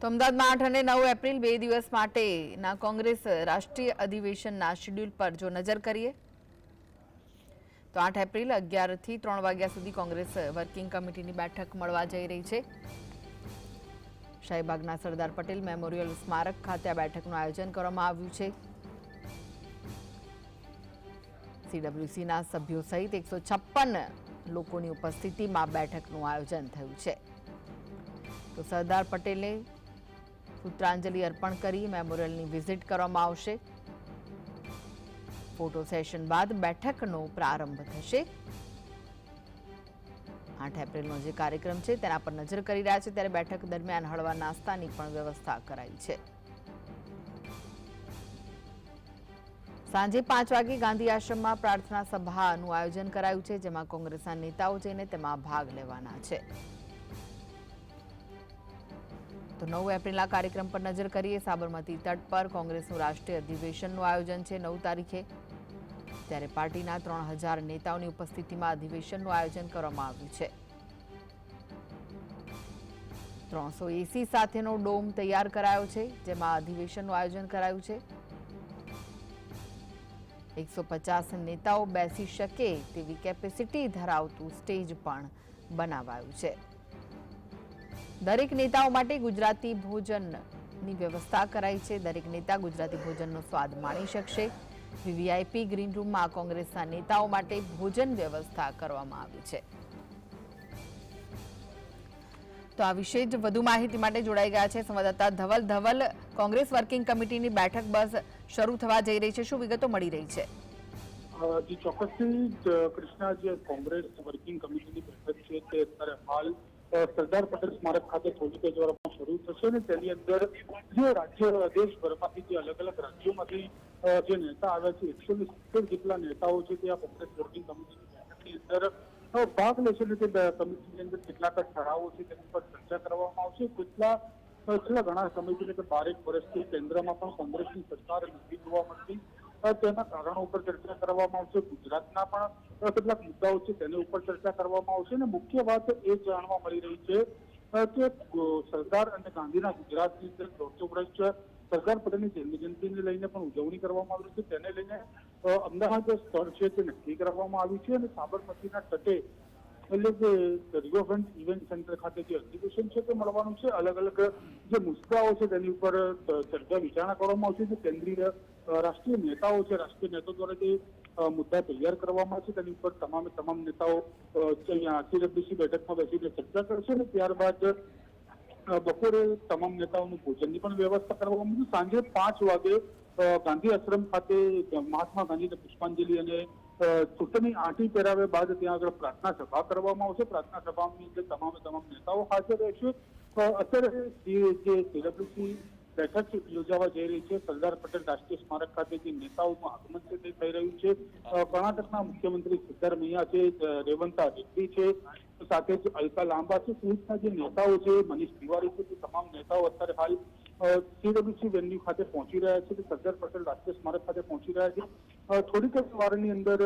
તો અમદાવાદમાં આઠ અને નવ એપ્રિલ બે દિવસ માટેના કોંગ્રેસ રાષ્ટ્રીય અધિવેશનના શેડ્યુલ પર જો નજર કરીએ, તો આઠ એપ્રિલ અગિયારથી ત્રણ વાગ્યા સુધી કોંગ્રેસ વર્કિંગ કમિટીની બેઠક મળવા જઈ રહી છે. શાહીબાગના સરદાર પટેલ મેમોરિયલ સ્મારક ખાતે આ બેઠકનું આયોજન કરવામાં આવ્યું છે. સીડબ્લ્યુસીના સભ્યો સહિત એકસો છપ્પન લોકોની ઉપસ્થિતિમાં બેઠકનું આયોજન થયું છે. તો સરદાર પટેલે પુત્રાંજલિ અર્પણ કરી મેમોરિયલની વિઝિટ કરવામાં આવશે. ફોટો સેશન બાદ બેઠકનો પ્રારંભ થશે. આઠ એપ્રિલનો જે કાર્યક્રમ છે તેના પર નજર કરી રહ્યા છે, ત્યારે બેઠક દરમિયાન હળવા નાસ્તાની પણ વ્યવસ્થા કરાઈ છે. સાંજે પાંચ વાગે ગાંધી આશ્રમમાં પ્રાર્થના સભાનું આયોજન કરાયું છે, જેમાં કોંગ્રેસના નેતાઓ જઈને તેમાં ભાગ લેવાના છે. તો નવ એપ્રિલના કાર્યક્રમ પર નજર કરીએ. સાબરમતી તટ પર કોંગ્રેસનું રાષ્ટ્રીય અધિવેશનનું આયોજન છે નવ તારીખે. ત્યારે પાર્ટીના ત્રણ હજાર નેતાઓની ઉપસ્થિતિમાં અધિવેશનનું આયોજન કરવામાં આવ્યું છે. ત્રણસો એસી સાથેનો ડોમ તૈયાર કરાયો છે, જેમાં અધિવેશનનું આયોજન કરાયું છે. એકસો પચાસ નેતાઓ બેસી શકે તેવી કેપેસિટી ધરાવતું સ્ટેજ પણ બનાવાયું છે. દરેક નેતાઓ માટે ગુજરાતી ભોજનની વ્યવસ્થા કરાઈ છે. દરેક નેતા ગુજરાતી ભોજનનો સ્વાદ માણી શકશે. વીવીઆઈપી ગ્રીન રૂમમાં કોંગ્રેસના નેતાઓ માટે ભોજન વ્યવસ્થા કરવામાં આવી છે. તો આ વિશે જ વધુ માહિતી માટે જોડાઈ ગયા છે સંવાદદાતા ધવલ. ધવલ, કોંગ્રેસ વર્કિંગ કમિટીની બેઠક બસ શરૂ થવા જઈ રહી છે. શું વિગતો મળી રહી છે? જી, ચોક્કસથી કૃષ્ણા, જે કોંગ્રેસ વર્કિંગ કમિટીની બેઠક છે તે અત્યારે હાલ સરદાર પટેલ સ્મારક ખાતે થોડીક જ વારમાં શરૂ થશે અને તેની અંદર જે રાજ્ય, દેશભરમાંથી જે અલગ અલગ રાજ્યોમાંથી જે નેતા આવ્યા છે, એકસો ને સિત્તેર જેટલા નેતાઓ છે તે આ કોંગ્રેસ વર્કિંગ કમિટીની બેઠકની અંદર ભાગ લેશે અને તે કમિટીની અંદર કેટલાક ઠરાવો છે તેની પર ચર્ચા કરવામાં આવશે. કેટલા છેલ્લા ઘણા સમયથી એટલે કે બારેક વર્ષથી કેન્દ્રમાં પણ કોંગ્રેસની સરકાર નથી જોવા મળતી. તેના કારણો ઉપર ચર્ચા કરવામાં આવશે. ગુજરાતના પણ કેટલાક મુદ્દાઓ છે, તેની ઉપર ચર્ચા કરવામાં આવશે. અને મુખ્ય વાત એ જાણવા મળી રહી છે કે સરદાર અને ગાંધીના ગુજરાતની અંદર દોઢસો વર્ષ સરદાર પટેલની જન્મજયંતિને લઈને પણ ઉજવણી કરવામાં આવી છે. તેને લઈને અમદાવાદ સ્થળ છે તે નક્કી કરવામાં આવ્યું છે. અને સાબરમતીના તટે એટલે જે રિવરફ્રન્ટ ઇવેન્ટ સેન્ટર ખાતે જે અધિવેશન છે તે મળવાનું છે. અલગ અલગ જે મુદ્દાઓ છે તેની ઉપર ચર્ચા વિચારણા કરવામાં આવશે. કેન્દ્રીય રાષ્ટ્રીય નેતાઓ છે, રાષ્ટ્રીય નેતાઓ દ્વારા જે મુદ્દા તૈયાર કરવામાં છે, તેની ઉપર તમામે તમામ નેતાઓ અહીંયા સીડબ્લ્યુસી બેઠકમાં બેસીને ચર્ચા કરશે અને ત્યારબાદ બપોરે તમામ નેતાઓનું ભોજનની પણ વ્યવસ્થા કરવામાં આવી સાંજે પાંચ વાગે ગાંધી આશ્રમ ખાતે મહાત્મા ગાંધીને પુષ્પાંજલિ અને ચૂંટણી આંટી પહેરાવ્યા બાદ ત્યાં આગળ પ્રાર્થના સભા કરવામાં આવશે. પ્રાર્થના સભાની અંદર તમામે તમામ નેતાઓ હાજર રહેશે. અત્યારે જે સીડબ્લ્યુસી બેઠક યોજાવા જઈ રહી છે. સરદાર પટેલ રાષ્ટ્રીય સ્મારક ખાતે જે નેતાઓનું આગમન છે તે થઈ રહ્યું છે. કર્ણાટકના મુખ્યમંત્રી સિદ્ધારમૈયા છે રેવંતા રેડ્ડી છે સાથે જ અલ્કા લાંબા છે. સહિતના જે નેતાઓ છે મનીષ તિવારી છે તે તમામ નેતાઓ અત્યારે હાલ સીડબ્લ્યુસી વેન્યુ ખાતે પહોંચી રહ્યા છે. સરદાર પટેલ રાષ્ટ્રીય સ્મારક ખાતે પહોંચી રહ્યા છે. થોડીક જ વારની અંદર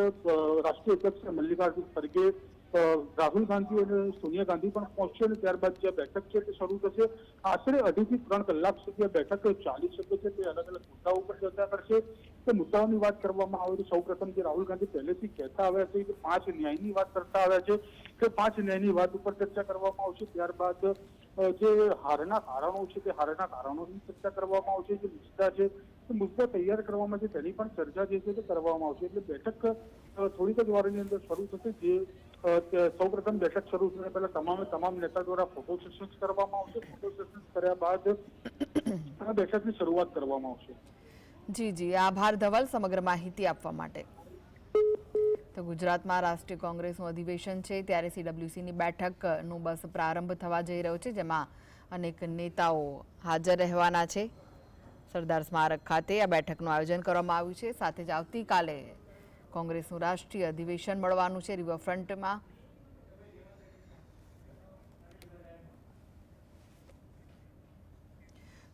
રાષ્ટ્રીય અધ્યક્ષ મલ્લિકાર્જુન ખરગે અ, રાહુલ ગાંધી અને સોનિયા ગાંધી પણ પહોંચશે અને ત્યારબાદ જે બેઠક છે તે શરૂ થશે. આશરે અઢીથી ત્રણ કલાક સુધી આ બેઠક ચાલી શકે છે. તે અલગ અલગ મુદ્દાઓ પર ચર્ચા કરશે. તે મુદ્દાઓની વાત કરવામાં આવે તો સૌપ્રથમ જે રાહુલ ગાંધી પહેલેથી કહેતા આવ્યા છે, કે પાંચ ન્યાયની વાત કરતા આવ્યા છે કે પાંચ ન્યાયની વાત ઉપર ચર્ચા કરવામાં આવશે. ત્યારબાદ જે હારના કારણો છે, તે હારના કારણોની ચર્ચા કરવામાં આવશે. જે મુદ્દા છે, તે મુદ્દા તૈયાર કરવામાં છે, તેની પણ ચર્ચા જે છે તે કરવામાં આવશે. એટલે બેઠક થોડીક જ વારની અંદર શરૂ થશે. જે સૌપ્રથમ બેઠક શરૂ થયા પહેલા તમામે તમામ નેતા દ્વારા ફોટો સેશન્સ કરવામાં આવશે. ફોટો સેશન્સ કર્યા બાદ બેઠકની શરૂઆત કરવામાં આવશે. જી જી. આભાર ધવલ સમગ્ર માહિતી આપવા માટે. તો ગુજરાતમાં રાષ્ટ્રીય કોંગ્રેસનું અધિવેશન છે, ત્યારે સીડબ્લ્યુસીની બેઠકનો બસ પ્રારંભ થવા જઈ રહ્યો છે, જેમાં અનેક નેતાઓ હાજર રહેવાના છે. સરદાર સ્મારક ખાતે આ બેઠકનું આયોજન કરવામાં આવ્યું છે. સાથે જ આવતીકાલે કોંગ્રેસનું રાષ્ટ્રીય અધિવેશન મળવાનું છે રિવરફ્રન્ટમાં.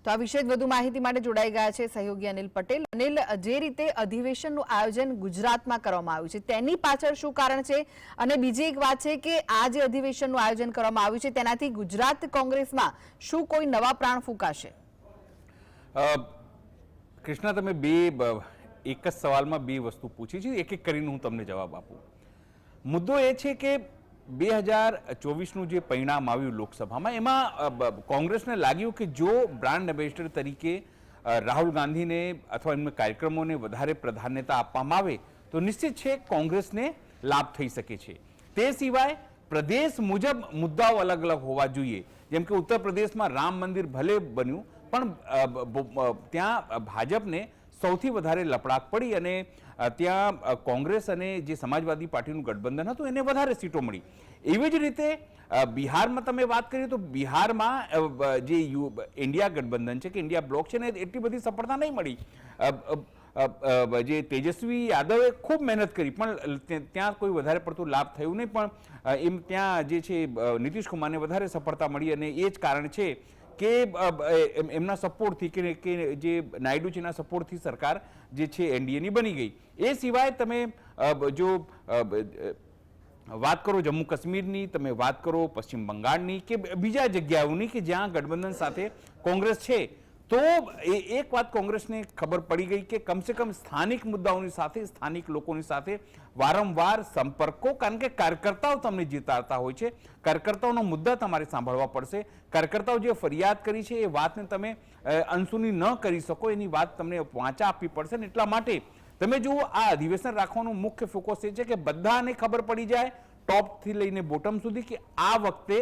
તો આ વિશે વધુ માહિતી માટે જોડાઈ ગયા છે સહયોગી અનિલ પટેલ. અનિલ, જે રીતે અધિવેશનનું આયોજન ગુજરાતમાં કરવામાં આવ્યું છે, તેની પાછળ શું કારણ છે? અને બીજી એક વાત છે કે આ જે અધિવેશનનું આયોજન કરવામાં આવ્યું છે, તેનાથી ગુજરાત કોંગ્રેસમાં શું કોઈ નવા પ્રાણ ફૂંકાશે? કૃષ્ણા, તમે બે એક જ સવાલમાં બે વસ્તુ પૂછી છે એક એક કરીને હું તમને જવાબ આપું. મુદ્દો એ છે કે બે હજાર ચોવીસનું જે પરિણામ આવ્યું લોકસભામાં, એમાં કોંગ્રેસને લાગ્યું કે જો બ્રાન્ડ એમ્બેસેડર તરીકે રાહુલ ગાંધીને અથવા એમના કાર્યક્રમોને વધારે પ્રાધાન્યતા આપવામાં આવે, તો નિશ્ચિત છે કોંગ્રેસને લાભ થઈ શકે છે. તે સિવાય પ્રદેશ મુજબ મુદ્દાઓ અલગ અલગ હોવા જોઈએ. જેમ કે ઉત્તર પ્રદેશમાં રામ મંદિર ભલે બન્યું, પણ ત્યાં ભાજપને સૌથી વધારે લપડાક પડી અને ત્યાં કોંગ્રેસ અને જે સમાજવાદી પાર્ટીનું ગઠબંધન હતું, એને વધારે સીટો મળી. એવી જ રીતે બિહારમાં તમે વાત કરીએ તો બિહારમાં જે યુ ઇન્ડિયા ગઠબંધન છે કે ઇન્ડિયા બ્લોક છે ને એટલી બધી સફળતા નહીં મળી. જે તેજસ્વી યાદવે ખૂબ મહેનત કરી, પણ ત્યાં કોઈ વધારે પડતું લાભ થયું નહીં, પણ એમ ત્યાં જે છે નીતિશ કુમારને વધારે સફળતા મળી અને એ જ કારણ છે કે એમના સપોર્ટથી કે જે નાયડુજીના સપોર્ટથી સરકાર જે છે એનડીએની બની ગઈ. એ સિવાય તમે જો વાત કરો જમ્મુ કાશ્મીરની, તમે વાત કરો પશ્ચિમ બંગાળની કે બીજા જગ્યાઓની કે જ્યાં ગઠબંધન સાથે કોંગ્રેસ છે તો એક વાત કોંગ્રેસને ખબર પડી ગઈ કે કમસે કમ સ્થાનિક મુદ્દાઓની સાથે, સ્થાનિક લોકોની સાથે વારંવાર સંપર્કો, કારણ કે કાર્યકર્તાઓ તમને જીતાડતા હોય છે. કાર્યકર્તાઓનો મુદ્દા તમારે સાંભળવા પડશે. કાર્યકર્તાઓ જે ફરિયાદ કરી છે, એ વાતને તમે અંશુની ન કરી શકો, એની વાત તમને વાંચા આપવી પડશે ને એટલા માટે તમે જુઓ, આ અધિવેશન રાખવાનું મુખ્ય ફોકસ એ છે કે બધાને ખબર પડી જાય, ટોપથી લઈને બોટમ સુધી કે આ વખતે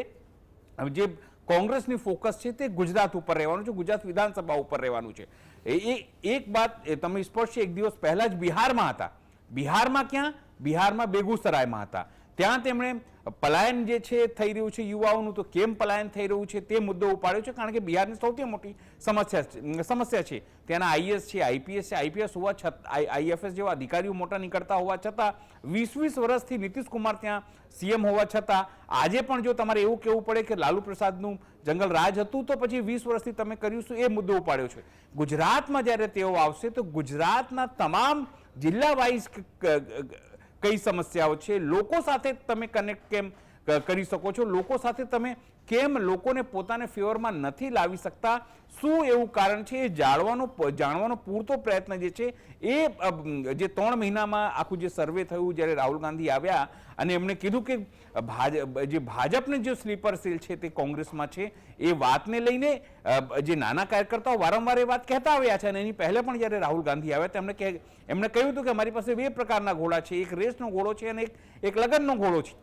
જે કોંગ્રેસની ફોકસ છે તે ગુજરાત ઉપર રહેવાનું છે, ગુજરાત વિધાનસભા ઉપર રહેવાનું છે. એ એક વાત તમે સ્પષ્ટ એક દિવસ પહેલા જ બિહારમાં હતા. બિહારમાં ક્યાં? બિહારમાં બેગુસરાયમાં હતા. ત્યાં તેમણે પલાયન જે છે થઈ રહ્યું છે યુવાઓનું, તો કેમ પલાયન થઈ રહ્યું છે તે મુદ્દો ઉપાડ્યો છે, કારણ કે બિહારની સૌથી મોટી સમસ્યા સમસ્યા છે. ત્યાંના આઈએસ છે આઈપીએસ છે આઈપીએસ હોવા છતાં આઈએફએસ જેવા અધિકારીઓ મોટા નીકળતા હોવા છતાં, વીસ વીસ વર્ષથી નીતિશ કુમાર ત્યાં સીએમ હોવા છતાં, આજે પણ જો તમારે એવું કહેવું પડે કે લાલુ પ્રસાદનું જંગલ રાજ હતું, તો પછી વીસ વર્ષથી તમે કર્યું શું એ મુદ્દો ઉપાડ્યો છે. ગુજરાતમાં જ્યારે તેઓ આવશે, તો ગુજરાતના તમામ જિલ્લા વાઇઝ કઈ સમસ્યાઓ છે? લોકો સાથે તમે કનેક્ટ કેમ કરી શકો છો? લોકો સાથે તમે કેમ લોકોને પોતાને ફેવરમાં નથી લાવી શકતા? શું એવું કારણ છે? એ જાણવાનો જાણવાનો પૂરતો પ્રયત્ન જે છે, એ જે ત્રણ મહિનામાં આખું જે સર્વે થયું, જ્યારે રાહુલ ગાંધી આવ્યા અને એમણે કીધું કે જે ભાજપને જે સ્લીપર સેલ છે તે કોંગ્રેસમાં છે, એ વાતને લઈને જે નાના કાર્યકર્તાઓ વારંવાર એ વાત કહેતા આવ્યા છે અને એની પહેલાં પણ જ્યારે રાહુલ ગાંધી આવ્યા, તેમણે કહે, એમણે કહ્યું હતું કે અમારી પાસે બે પ્રકારના ઘોડા છે, એક રેસનો ઘોડો છે અને એક એક લગ્નનો ઘોડો છે.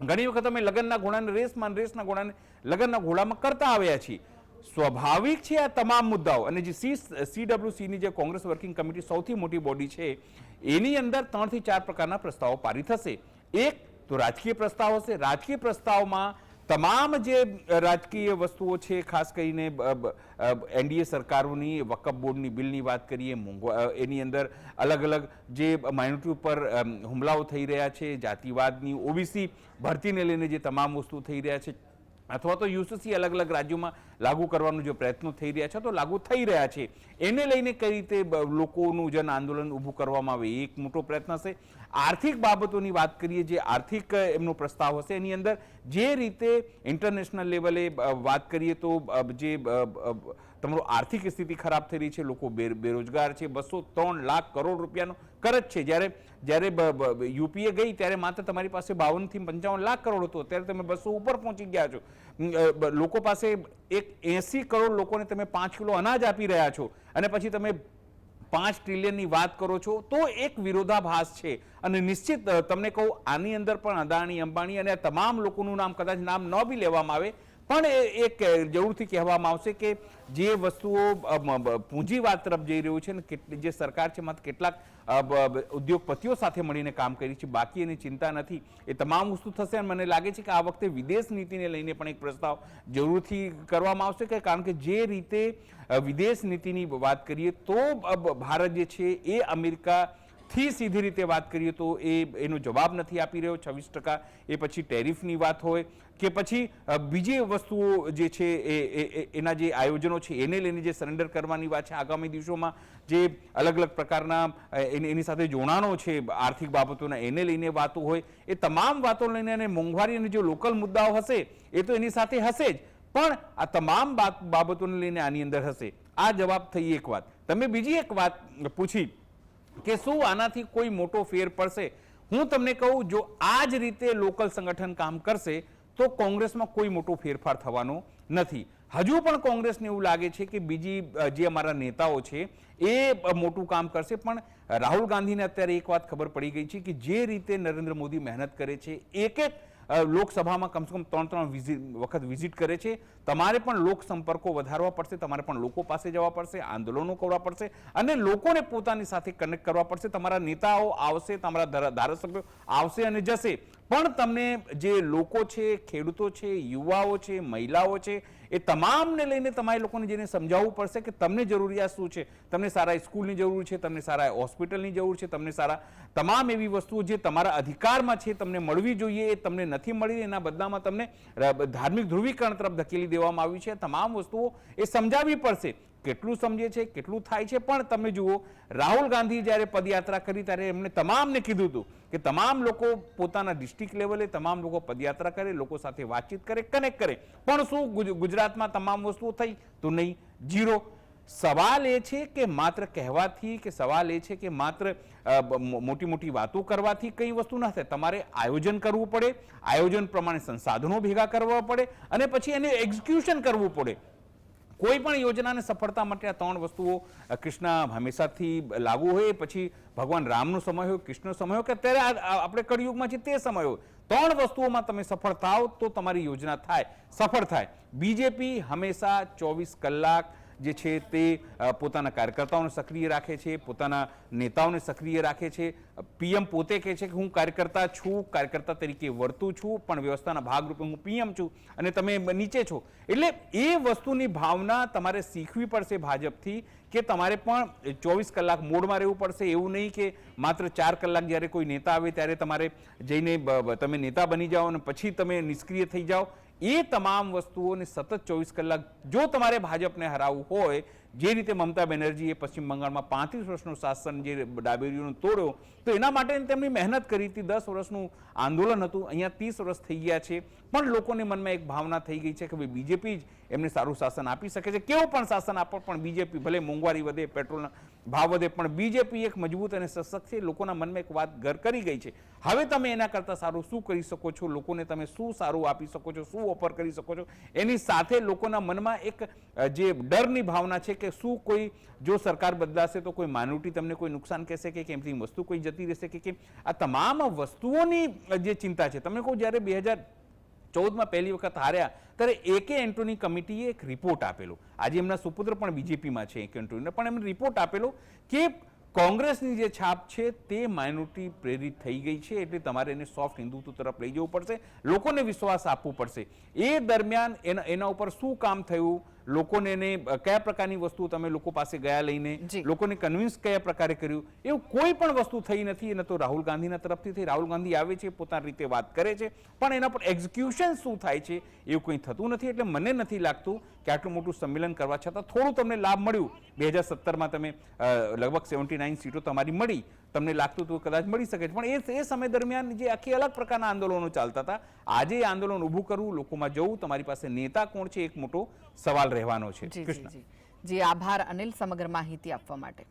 ઘણી વખત અમે લગ્નના ઘોડાને રેસમાં રેસના ઘોડાને લગ્નના ઘોડામાં કરતા આવ્યા છીએ. સ્વાભાવિક છે આ તમામ મુદ્દાઓ અને જે સી, સીડબ્લ્યુસીની જે કોંગ્રેસ વર્કિંગ કમિટી સૌથી મોટી બોડી છે, એની અંદર ત્રણથી ચાર પ્રકારના પ્રસ્તાવો પારિત થશે. એક તો રાજકીય પ્રસ્તાવ હશે? રાજકીય પ્રસ્તાવમાં તમામ જે રાજકીય વસ્તુઓ છે, ખાસ કરીને એનડીએ સરકારોની, વકફ બોર્ડની બિલની વાત કરીએ એની અંદર અલગ અલગ જે માઇનોરિટી ઉપર હુમલાઓ થઈ રહ્યા છે, જાતિવાદની, ઓબીસી ભરતીને લઈને જે તમામ વસ્તુ થઈ રહ્યા છે, અથવા તો યુસીસી અલગ અલગ રાજ્યોમાં લાગુ કરવાનો જે પ્રયત્નો થઈ રહ્યા છે તો લાગુ થઈ રહ્યા છે, એને લઈને કઈ રીતે લોકોનું જન આંદોલન ઊભું કરવામાં આવે એક મોટો પ્રયત્ન હશે. આર્થિક બાબતોની વાત કરીએ, જે આર્થિક એમનો પ્રસ્તાવ હશે, એની અંદર જે રીતે ઇન્ટરનેશનલ લેવલે વાત કરીએ તો જે તમારો આર્થિક સ્થિતિ ખરાબ થઈ રહી છે, લોકો બેરોજગાર છે, બસો ત્રણ લાખ કરોડ રૂપિયાનો કરજ છે. જ્યારે જ્યારે યુપીએ ગઈ, ત્યારે માત્ર તમારી પાસે બાવનથી પંચાવન લાખ કરોડ હતો. ત્યારે તમે બસો ઉપર પહોંચી ગયા છો. લોકો પાસે એક એસી કરોડ લોકોને તમે પાંચ કિલો અનાજ આપી રહ્યા છો. અને પછી તમે પાંચ ટ્રિલિયનની વાત કરો છો, તો એક વિરોધાભાસ છે. અને નિશ્ચિત તમને કહું, આની અંદર પણ અદાણી, અંબાણી અને તમામ લોકોનું નામ કદાચ નામ ન બી લેવામાં આવે પણ એક જરૂરથી કહેવામાં આવશે કે જે વસ્તુઓ પૂંજીવાદ તરફ જઈ રહ્યું છે ને કેટલી જે સરકાર છે, માત્ર કેટલાક ઉદ્યોગપતિઓ સાથે મળીને કામ કરી છે, બાકી એની ચિંતા નથી. એ તમામ વસ્તુ થશે અને મને લાગે છે કે આ વખતે વિદેશ નીતિને લઈને પણ એક પ્રસ્તાવ જરૂરથી કરવામાં આવશે કે કારણ કે જે રીતે વિદેશ નીતિની વાત કરીએ તો ભારત જે છે એ અમેરિકા થી સીધી રીતે વાત કરીએ તો એ એનો જવાબ નથી આપી રહ્યો. છવ્વીસ ટકા એ પછી ટેરિફની વાત હોય કે પછી બીજી વસ્તુઓ જે છે એ એના જે આયોજનો છે એને લઈને જે સરેન્ડર કરવાની વાત છે આગામી દિવસોમાં, જે અલગ અલગ પ્રકારના એની સાથે જોડાણો છે, આર્થિક બાબતોના એને લઈને વાતો હોય, એ તમામ વાતો લઈને અને મોંઘવારી અને જે લોકલ મુદ્દાઓ હશે એ તો એની સાથે હશે જ. પણ આ તમામ બાબતોને લઈને આની અંદર હશે. આ જવાબ થઈ એક વાત. તમે બીજી એક વાત પૂછી. કે શું આનાથી કોઈ મોટો ફેર પડશે? હું તમને કહું, જો આ જ રીતે લોકલ સંગઠન કામ કરશે, તો કોંગ્રેસમાં કોઈ મોટો ફેરફાર થવાનો નથી. હજુ પણ કોંગ્રેસને એવું લાગે છે કે બીજી જે અમારા નેતાઓ છે, એ મોટું કામ કરશે. પણ રાહુલ ગાંધીને અત્યારે એક વાત ખબર પડી ગઈ છે કે જે રીતે નરેન્દ્ર મોદી મહેનત કરે છે, એક એક લોકસભામાં કમસે કમ ત્રણ ત્રણ વિઝિટ, વખત વિઝિટ કરે છે. તમારે પણ લોક સંપર્કો વધારવા પડશે, તમારે પણ લોકો પાસે જવા પડશે, આંદોલનો કરવા પડશે અને લોકોને પોતાની સાથે કનેક્ટ કરવા પડશે. તમારા નેતાઓ આવશે, તમારા ધારાસભ્યો આવશે અને જશે. પણ તમને જે લોકો છે, ખેડૂતો છે, યુવાઓ છે, મહિલાઓ છે એ તમામને લઈને તમારે લોકોને જેને સમજાવવું પડશે કે તમને જરૂરિયાત શું છે. તમને સારા સ્કૂલની જરૂર છે, તમને સારા હોસ્પિટલની જરૂર છે, તમને સારા તમામ એવી વસ્તુઓ જે તમારા અધિકારમાં છે તમને મળવી જોઈએ, એ તમને નથી મળી એના બદલામાં તમને ધાર્મિક ધ્રુવીકરણ તરફ ધકેલી દેવામાં આવ્યું છે. તમામ વસ્તુઓ એ સમજાવવી પડશે. કેટલું સમજે છે, કેટલું થાય છે, પણ તમે જુઓ, રાહુલ ગાંધી જ્યારે પદયાત્રા કરી ત્યારે એમણે તમામને કીધું હતું કે તમામ લોકો પોતાના ડિસ્ટ્રિક્ટ લેવલે તમામ લોકો પદયાત્રા કરે, લોકો સાથે વાતચીત કરે કનેક્ટ કરે. પણ શું ગુજ- ગુજરાતમાં તમામ વસ્તુઓ થઈ? તો નહીં. જીરો સવાલ એ છે કે માત્ર કહેવાથી કે સવાલ એ છે કે માત્ર મોટી મોટી વાતો કરવાથી કઈ વસ્તુ ના થાય? તમારે આયોજન કરવું પડે. આયોજન પ્રમાણે સંસાધનો ભેગા કરવા પડે અને પછી એને એક્ઝિક્યુશન કરવું પડે. કોઈ પણ યોજનાને સફળતા માટે આ ત્રણ વસ્તુઓ કૃષ્ણ હંમેશાથી લાગુ હોય, પછી ભગવાન રામનો સમય હોય, કૃષ્ણનો સમય હોય, કે અત્યારે આપણે કળિયુગમાં છે તે સમય હોય, ત્રણ વસ્તુઓમાં તમે સફળ થાવ તો તમારી યોજના થાય, સફળ થાય. બીજેપી હંમેશા ચોવીસ કલાક જે છે તે પોતાના કાર્યકર્તાઓને સક્રિય રાખે છે, પોતાના નેતાઓને સક્રિય રાખે છે. પીએમ પોતે કહે છે કે હું કાર્યકર્તા છું, કાર્યકર્તા તરીકે વર્તું છું, પણ વ્યવસ્થાના ભાગરૂપે હું પીએમ છું અને તમે નીચે છો. એટલે એ વસ્તુની ભાવના તમારે શીખવી પડશે ભાજપથી કે તમારે પણ ચોવીસ કલાક મોડમાં રહેવું પડશે. એવું નહીં કે માત્ર ચાર કલાક જ્યારે કોઈ નેતા આવે ત્યારે તમારે જઈને તમે નેતા બની જાઓ અને પછી તમે નિષ્ક્રિય થઈ જાઓ. એ તમામ વસ્તુઓને સતત ચોવીસ કલાક જો તમારે ભાજપને હરાવવું હોય જે રીતે મમતા બેનર્જીએ પશ્ચિમ બંગાળમાં પાંત્રીસ વર્ષનું શાસન જે ડાબેરીઓનું તોડ્યો, તો એના માટે તેમની મહેનત કરી હતી. દસ વર્ષનું આંદોલન હતું. અહીંયા ત્રીસ વર્ષ થઈ ગયા છે. પણ લોકોને મનમાં એક ભાવના થઈ ગઈ છે કે ભાઈ બીજેપી જ એમને સારું શાસન આપી શકે છે. કેવું પણ શાસન આપો, પણ બીજેપી, ભલે મોંઘવારી વધે, પેટ્રોલના ભાવ વધે, પણ બીજેપી એક મજબૂત અને સશક્ત છે. લોકોના મનમાં એક વાત ઘર કરી ગઈ છે. હવે તમે એના કરતાં સારું શું કરી શકો છો? લોકોને તમે શું સારું આપી શકો છો? શું ઓફર કરી શકો છો? એની સાથે લોકોના મનમાં એક જે ડરની ભાવના છે કે શું કોઈ, જો સરકાર બદલાશે તો કોઈ માનવટી તમને કોઈ નુકસાન કહેશે કે કેમથી વસ્તુ કોઈ જતી રહેશે કે કેમ? આ તમામ વસ્તુઓની જે ચિંતા છે, તમે કહો જ્યારે બે હજાર ચૌદમાં પહેલી વખત હાર્યા, ત્યારે એકે એન્ટોની કમિટીએ એક રિપોર્ટ આપેલો. આજે એમના સુપુત્ર પણ બીજેપીમાં છે એક એન્ટોનીને, પણ એમને રિપોર્ટ આપેલો કે કોંગ્રેસની જે છાપ છે તે માઇનોરિટી પ્રેરિત થઈ ગઈ છે, એટલે તમારે એને સોફ્ટ હિન્દુત્વ તરફ લઈ જવું પડશે, લોકોને વિશ્વાસ આપવો પડશે. એ દરમિયાન એના એના ઉપર શું કામ થયું? લોકોને એને કયા પ્રકારની વસ્તુ તમે લોકો પાસે ગયા લઈને. લોકોને કન્વિન્સ કયા પ્રકારે કર્યું? એવું કોઈ પણ વસ્તુ થઈ નથી એને તો રાહુલ ગાંધીના તરફથી થઈ. રાહુલ ગાંધી આવે છે પોતાની રીતે વાત કરે છે પણ એના પર એક્ઝિક્યુશન શું થાય છે એવું કંઈ થતું નથી. એટલે મને નથી લાગતું કે આટલું મોટું સંમેલન કરવા છતાં થોડું તમને લાભ મળ્યું. બે હજાર સત્તરમાં તમે લગભગ સેવન્ટી નાઇન સીટો તમારી મળી. તમને લાગતું હતું કદાચ મળી શકે છે. પણ એ એ સમય દરમિયાન જે આખી અલગ પ્રકારના આંદોલનો ચાલતા હતા આજે એ આંદોલન ઊભું કરવું લોકોમાં જવું તમારી પાસે નેતા કોણ છે એક મોટો સવાલ રહેવાનો છે. કૃષ્ણ. જી આભાર અનિલ સમગ્ર માહિતી આપવા માટે.